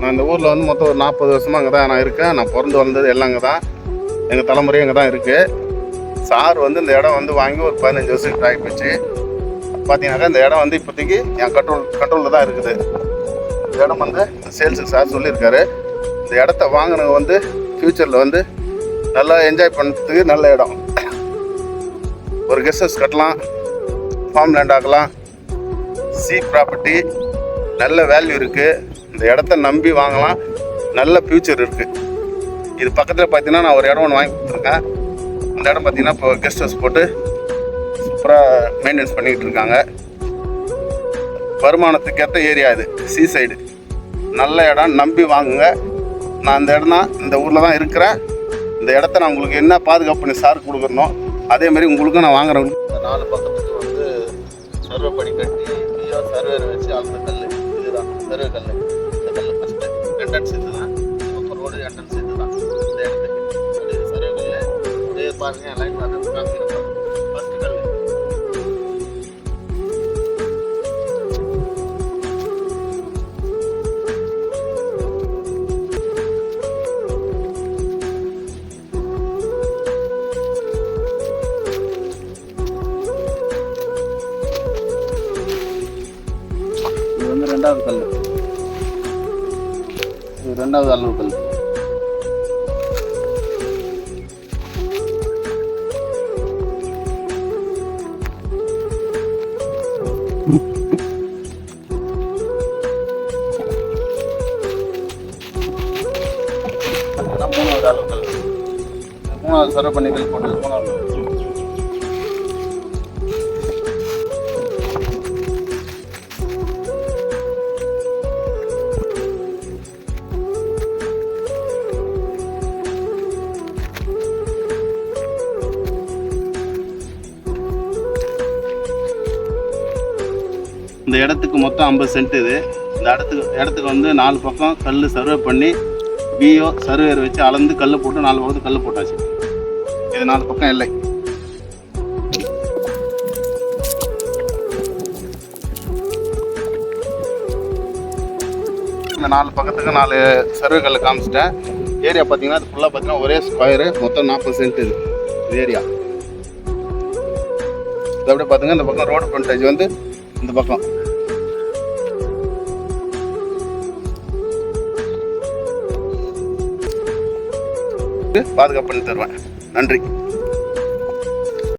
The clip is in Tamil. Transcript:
நான் இந்த ஊரில் வந்து மொத்தம் ஒரு நாற்பது வருஷமாக அங்கே தான் நான் இருக்கேன். நான் பிறந்து வளர்ந்தது எல்லாம் அங்கே தான் எங்கள் தலைமுறையும் அங்கே தான் இருக்குது சார் வந்து இந்த இடம் வந்து வாங்கி ஒரு பதினஞ்சு வருஷத்துக்கு ஆகி போச்சு பார்த்தீங்கன்னாக்கா இந்த இடம் வந்து இப்போதைக்கு என் கண்ட்ரோல் கண்ட்ரோலில் தான் இருக்குது. இந்த இடம் வந்து சேல்ஸுக்கு சார் சொல்லியிருக்காரு. இந்த இடத்த வாங்கினவங்க வந்து ஃப்யூச்சரில் வந்து நல்லா என்ஜாய் பண்ணுறதுக்கு நல்ல இடம். ஒரு கெஸ்ட் ஹவுஸ் கட்டலாம் ஃபார்ம் லேண்ட் ஆக்கலாம். சி ப்ராப்பர்ட்டி நல்ல வேல்யூ இருக்குது இந்த இடத்த நம்பி வாங்கலாம். நல்ல ஃப்யூச்சர் இருக்குது இது பக்கத்தில் பார்த்தீங்கன்னா நான் ஒரு இடம் ஒன்று வாங்கி கொடுத்துருக்கேன். அந்த இடம் பார்த்தீங்கன்னா இப்போ கெஸ்ட் ஹவுஸ் போட்டு சூப்பராக மெயின்டைன்ஸ் பண்ணிக்கிட்டு இருக்காங்க. வருமானத்துக்கேற்ற ஏரியா இது சீ சைடு நல்ல இடம் நம்பி வாங்குங்க. நான் அந்த இடம் தான் இந்த ஊரில் தான் இருக்கிறேன். இந்த இடத்த நான் உங்களுக்கு என்ன பாதுகாப்பு பண்ணி சார் கொடுக்குறனோ அதே மாதிரி உங்களுக்கும் நான் வாங்குறவங்களுக்கு இந்த நாலு பக்கத்துக்கு வந்து சர்வே பண்ணி கட்டி சர்வேர் வச்சு அந்த கல் இதுதான் சர்வே கல் என்ட்ரன்ஸ் இது தான். இப்போ ரோடு என்ட்ரன்ஸ் இது தான். இந்த இடத்துக்கு. இது சர்வே கல் இதே பாருங்க. லைன் பார்த்து காமிக்கிறேன் ஃபஸ்ட்டு கல் ரெண்டாவது கல் ரெண்டாவது அளவு கல் மூணாவது சரப்பணிகள் போட்டு மூணாவது இந்த இடத்துக்கு மொத்தம் ஐம்பது சென்ட் இது. இந்த இடத்துக்கு இடத்துக்கு வந்து நாலு பக்கம் கல் சர்வே பண்ணி பிஓ சர்வேர் வச்சு அளந்து கல் போட்டு நாலு பக்கத்து கல் போட்டாச்சு. இது நாலு பக்கம் இல்லை இந்த நாலு பக்கத்துக்கு நாலு சர்வே கல் காமிச்சிட்டேன். ஏரியா பார்த்தீங்கன்னா அது ஃபுல்லாக பார்த்தீங்கன்னா ஒரே ஸ்கொயரு மொத்தம் நாற்பது சென்ட் இது. இது ஏரியா இது அப்படியே பார்த்துங்க இந்த பக்கம் ரோடு ஃப்ரண்டேஜ் வந்து இந்த பக்கம். பாதுகாப்பு பண்ணி தருவேன். நன்றி.